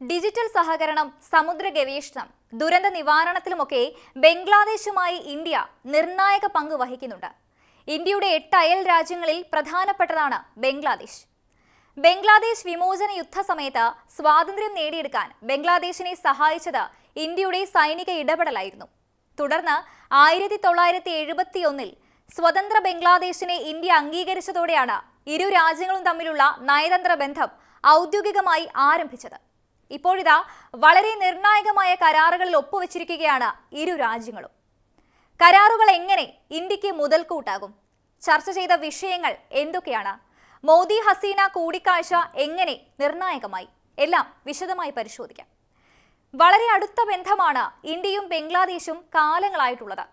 Digital സഹകരണം സമുദ്ര ഗവേഷണം ദുരന്ത നിവാരണത്തിലുമൊക്കെ ബംഗ്ലാദേശുമായി ഇന്ത്യ നിർണായക പങ്ക് വഹിക്കുന്നുണ്ട്. ഇന്ത്യയുടെ എട്ട് അയൽ രാജ്യങ്ങളിൽ പ്രധാനപ്പെട്ടതാണ് ബംഗ്ലാദേശ്. ബംഗ്ലാദേശ് വിമോചന യുദ്ധ സമയത്ത് സ്വാതന്ത്ര്യം നേടിയെടുക്കാൻ ബംഗ്ലാദേശിനെ സഹായിച്ചത് ഇന്ത്യയുടെ സൈനിക ഇടപെടലായിരുന്നു. തുടർന്ന് ആയിരത്തി തൊള്ളായിരത്തി എഴുപത്തി ഒന്നിൽ സ്വതന്ത്ര ബംഗ്ലാദേശിനെ ഇന്ത്യ അംഗീകരിച്ചതോടെയാണ് ഇരു രാജ്യങ്ങളും തമ്മിലുള്ള നയതന്ത്ര ബന്ധം ഔദ്യോഗികമായി ആരംഭിച്ചത്. ഇപ്പോഴിതാ വളരെ നിർണായകമായ കരാറുകളിൽ ഒപ്പുവെച്ചിരിക്കുകയാണ് ഇരു രാജ്യങ്ങളും. കരാറുകൾ എങ്ങനെ ഇന്ത്യയ്ക്ക് മുതൽക്കൂട്ടാകും? ചർച്ച ചെയ്ത വിഷയങ്ങൾ എന്തൊക്കെയാണ്? മോദി ഹസീന കൂടിക്കാഴ്ച എങ്ങനെ നിർണായകമായി? എല്ലാം വിശദമായി പരിശോധിക്കാം. വളരെ അടുത്ത ബന്ധമാണ് ഇന്ത്യയും ബംഗ്ലാദേശും കാലങ്ങളായിട്ടുള്ളത്.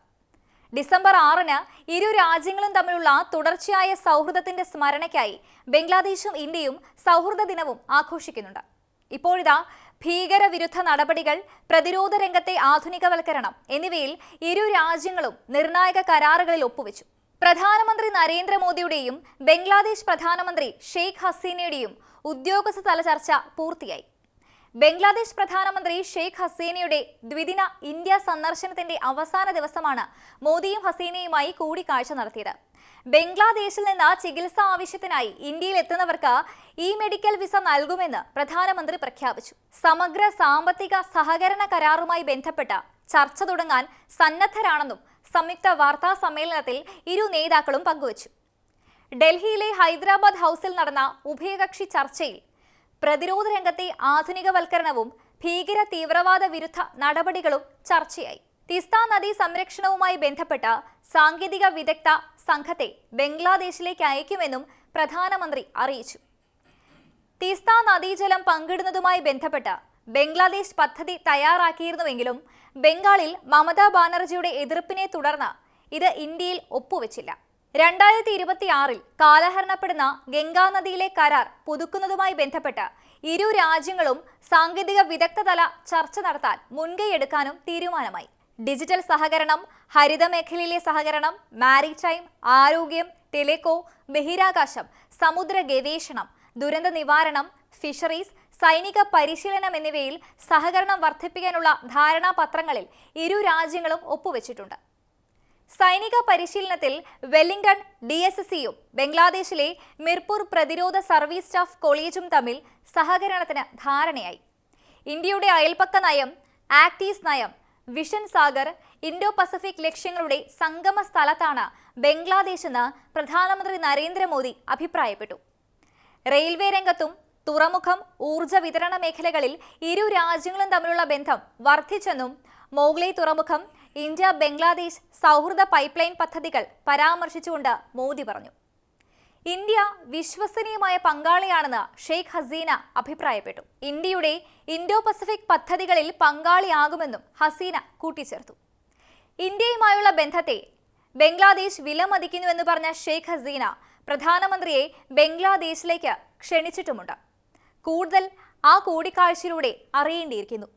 ഡിസംബർ ആറിന് ഇരു രാജ്യങ്ങളും തമ്മിലുള്ള തുടർച്ചയായ സൗഹൃദത്തിന്റെ സ്മരണയ്ക്കായി ബംഗ്ലാദേശും ഇന്ത്യയും സൗഹൃദ ദിനവും ആഘോഷിക്കുന്നുണ്ട്. ഇപ്പോഴിതാ ഭീകരവിരുദ്ധ നടപടികൾ പ്രതിരോധ രംഗത്തെ ആധുനികവൽക്കരണം എന്നിവയിൽ ഇരു രാജ്യങ്ങളും നിർണായക കരാറുകളിൽ ഒപ്പുവെച്ചു. പ്രധാനമന്ത്രി നരേന്ദ്രമോദിയുടെയും ബംഗ്ലാദേശ് പ്രധാനമന്ത്രി ഷെയ്ഖ് ഹസീനയുടെയും ഉദ്യോഗസ്ഥതല ചർച്ച പൂർത്തിയായി. ബംഗ്ലാദേശ് പ്രധാനമന്ത്രി ഷെയ്ഖ് ഹസീനയുടെ ദ്വിദിന ഇന്ത്യ സന്ദർശനത്തിന്റെ അവസാന ദിവസമാണ് മോദിയും ഹസീനയുമായി കൂടിക്കാഴ്ച നടത്തിയത്. ബംഗ്ലാദേശിൽ നിന്ന് ചികിത്സ ആവശ്യത്തിനായി ഇന്ത്യയിൽ എത്തുന്നവർക്ക് ഇ മെഡിക്കൽ വിസ നൽകുമെന്ന് പ്രധാനമന്ത്രി പ്രഖ്യാപിച്ചു. സമഗ്ര സാമ്പത്തിക സഹകരണ കരാറുമായി ബന്ധപ്പെട്ട ചർച്ച തുടങ്ങാൻ സന്നദ്ധരാണെന്നും സംയുക്ത വാർത്താ സമ്മേളനത്തിൽ ഇരു നേതാക്കളും പങ്കുവച്ചു. ഡൽഹിയിലെ ഹൈദരാബാദ് ഹൗസിൽ നടന്ന ഉഭയകക്ഷി ചർച്ചയിൽ പ്രതിരോധ രംഗത്തെ ആധുനികവൽക്കരണവും ഭീകര തീവ്രവാദ വിരുദ്ധ നടപടികളും ചർച്ചയായി. തിസ്ത നദീ സംരക്ഷണവുമായി ബന്ധപ്പെട്ട സാങ്കേതിക വിദഗ്ധ സംഘത്തെ ബംഗ്ലാദേശിലേക്ക് അയക്കുമെന്നും പ്രധാനമന്ത്രി അറിയിച്ചു. തിസ്ത നദീജലം പങ്കിടുന്നതുമായി ബന്ധപ്പെട്ട ബംഗ്ലാദേശ് പദ്ധതി തയ്യാറാക്കിയിരുന്നുവെങ്കിലും ബംഗാളിൽ മമതാ ബാനർജിയുടെ എതിർപ്പിനെ തുടർന്ന് ഇത് ഇന്ത്യയിൽ ഒപ്പുവെച്ചില്ല. രണ്ടായിരത്തി ഇരുപത്തി ആറിൽ കാലഹരണപ്പെടുന്ന ഗംഗാനദിയിലെ കരാർ പുതുക്കുന്നതുമായി ബന്ധപ്പെട്ട് ഇരു രാജ്യങ്ങളും സാങ്കേതിക വിദഗ്ധതല ചർച്ച നടത്താൻ മുൻകൈയെടുക്കാനും തീരുമാനമായി. ഡിജിറ്റൽ സഹകരണം ഹരിത മേഖലയിലെ സഹകരണം മാരിടൈം ആരോഗ്യം ടെലികോ ബഹിരാകാശം സമുദ്ര ഗവേഷണം ദുരന്ത നിവാരണം ഫിഷറീസ് സൈനിക പരിശീലനം എന്നിവയിൽ സഹകരണം വർദ്ധിപ്പിക്കാനുള്ള ധാരണാപത്രങ്ങളിൽ ഇരു രാജ്യങ്ങളും ഒപ്പുവെച്ചിട്ടുണ്ട്. സൈനിക പരിശീലനത്തിൽ വെല്ലിംഗ്ടൺ ഡി എസ് സിയും ബംഗ്ലാദേശിലെ മിർപൂർ പ്രതിരോധ സർവീസ് സ്റ്റാഫ് കോളേജും തമ്മിൽ സഹകരണത്തിന് ധാരണയായി. ഇന്ത്യയുടെ അയൽപക്ക നയം ആക്ടീസ് നയം വിഷൻ സാഗർ ഇൻഡോ പസഫിക് ലക്ഷ്യങ്ങളുടെ സംഗമ സ്ഥലത്താണ് ബംഗ്ലാദേശ് എന്ന് പ്രധാനമന്ത്രി നരേന്ദ്രമോദി അഭിപ്രായപ്പെട്ടു. റെയിൽവേ രംഗത്തും തുറമുഖം ഊർജ വിതരണ മേഖലകളിൽ ഇരു രാജ്യങ്ങളും തമ്മിലുള്ള ബന്ധം വർദ്ധിച്ചെന്നും മോഗ്ലൈ തുറമുഖം ഇന്ത്യ ബംഗ്ലാദേശ് സൗഹൃദ പൈപ്പ്ലൈൻ പദ്ധതികൾ പരാമർശിച്ചുകൊണ്ട് മോദി പറഞ്ഞു. ഇന്ത്യ വിശ്വസനീയമായ പങ്കാളിയാണെന്ന് ഷെയ്ഖ് ഹസീന അഭിപ്രായപ്പെട്ടു. ഇന്ത്യയുടെ ഇൻഡോ പസഫിക് പദ്ധതികളിൽ പങ്കാളിയാകുമെന്നും ഹസീന കൂട്ടിച്ചേർത്തു. ഇന്ത്യയുമായുള്ള ബന്ധത്തെ ബംഗ്ലാദേശ് വിലമതിക്കുന്നുവെന്ന് പറഞ്ഞ ഷെയ്ഖ് ഹസീന പ്രധാനമന്ത്രിയെ ബംഗ്ലാദേശിലേക്ക് ക്ഷണിച്ചിട്ടുമുണ്ട്. കൂടുതൽ ആ കൂടിക്കാഴ്ചയിലൂടെ അറിയേണ്ടിയിരിക്കുന്നു.